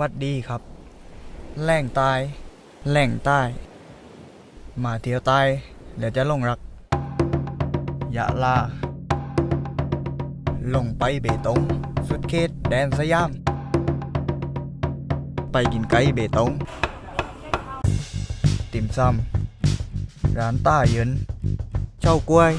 วัดดีครับ แหล่งตาย แหล่งใต้ มาเที่ยวใต้เดี๋ยวจะลงรัก ยะลา ลงไปเบตง สุดเขตแดนสยาม ไปกินไก่เบตง ติ่มซำร้านต้าเยินเจ้ากล้วย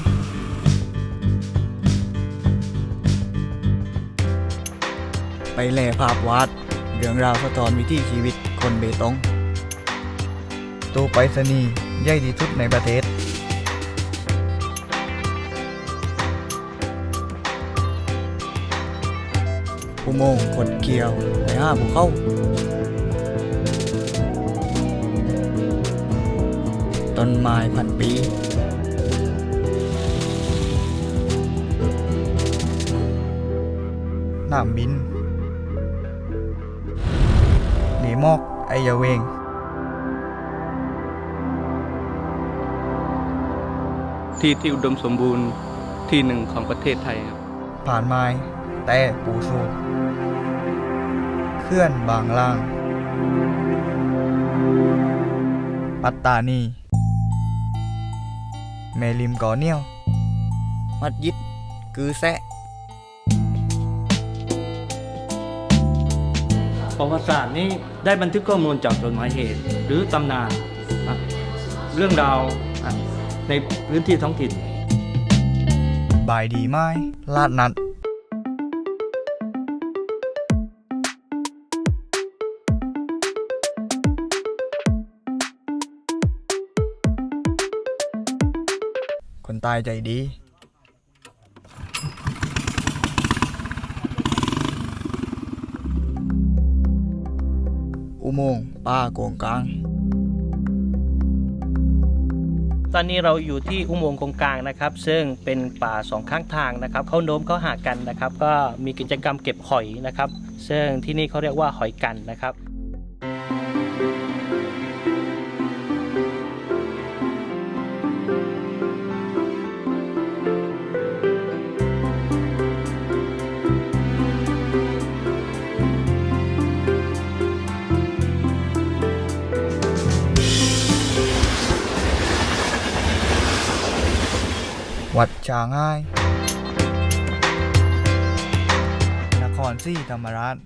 ไปแล่ภาพวาด เรื่องราวสะท้อนวิถีชีวิตคนเบตงตู้ไปรษณีย์ใหญ่ที่สุดในประเทศ อุโมงค์กดเกี่ยวไปห้าภูเขาต้นไม้พันปี น้ำบิน มอกไอยาเวง ที่ที่อุดมสมบูรณ์ที่หนึ่งของประเทศไทยครับ ผ่านไม้แต่ปูสูเคลื่อนบางล่าง ปัตตานีแม่ริมก่อเนียว มัดยิดกือ ประวัติศาสตร์นี้ได้บันทึกข้อมูลจากจดหมายเหตุ หรือตำนานเรื่องราวในพื้นที่ท้องถิ่น บายดีไม้ลาดนัด คนตายใจดี โมงป้าโกงกลาง ตอนนี้เราอยู่ที่อุโมงค์กงกลางนะครับ ซึ่งเป็นป่าสองข้างทางนะครับเขาโน้มเขาหากันนะครับ ก็มีกิจกรรมเก็บหอยนะครับ ซึ่งที่นี่เขาเรียกว่าหอยกันนะครับ วัดช้างให้นครศรีธรรมราช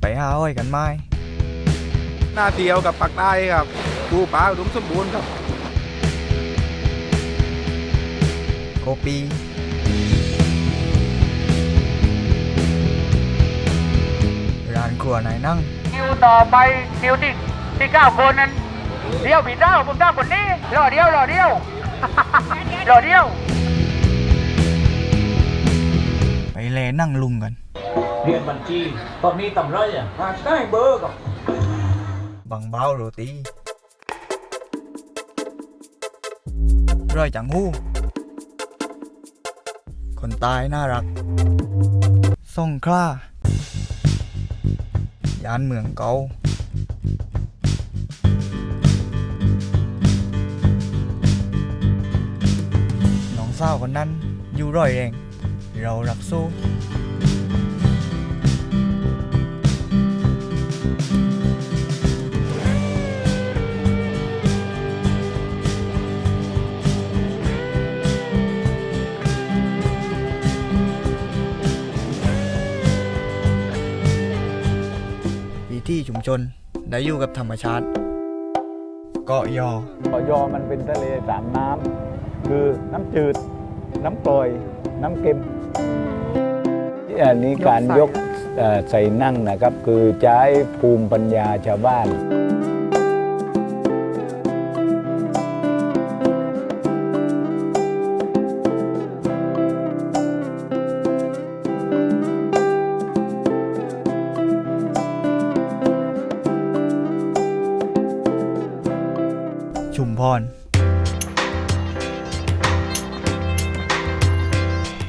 ไปหาอ้อยกันไหมหน้าเที่ยวกับปักใต้ครับดูป่าอุดมสมบูรณ์ครับโกปีร้านครัวนายนั่ง คิวต่อไปคิวที่ที่เก้าคนนั้นเดียวผิดเด้าผมได้คนนี้รอเดียวรอเดียวรอเดียว ไปแลนั่งลุงกัน เรียนบัญชีตอนนี้ตำไรอะได้เบอร์กับบังเบาโรตีร้อยจังหู้ คนตายน่ารักส่งคล้า ยานเมืองเกาน้องสาวคนนั้นอยู่ร้อยเอง เรารักสู้ ชน ได้อยู่กับธรรมชาติ เกาะยอ เกาะยอมันเป็นทะเลสามน้ำคือน้ำจืด น้ำกร่อย น้ำเค็มอันนี้การยกใส่นั่งนะครับ คือใช้ภูมิปัญญาชาวบ้าน ชุมพร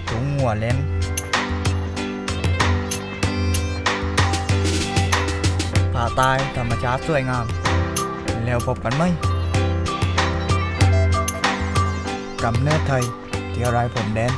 ถุงหัวเล่นป่าตายธรรมชาติสวยงาม แล้วพบกันไหมกำเนิดไทยที่รผมแดน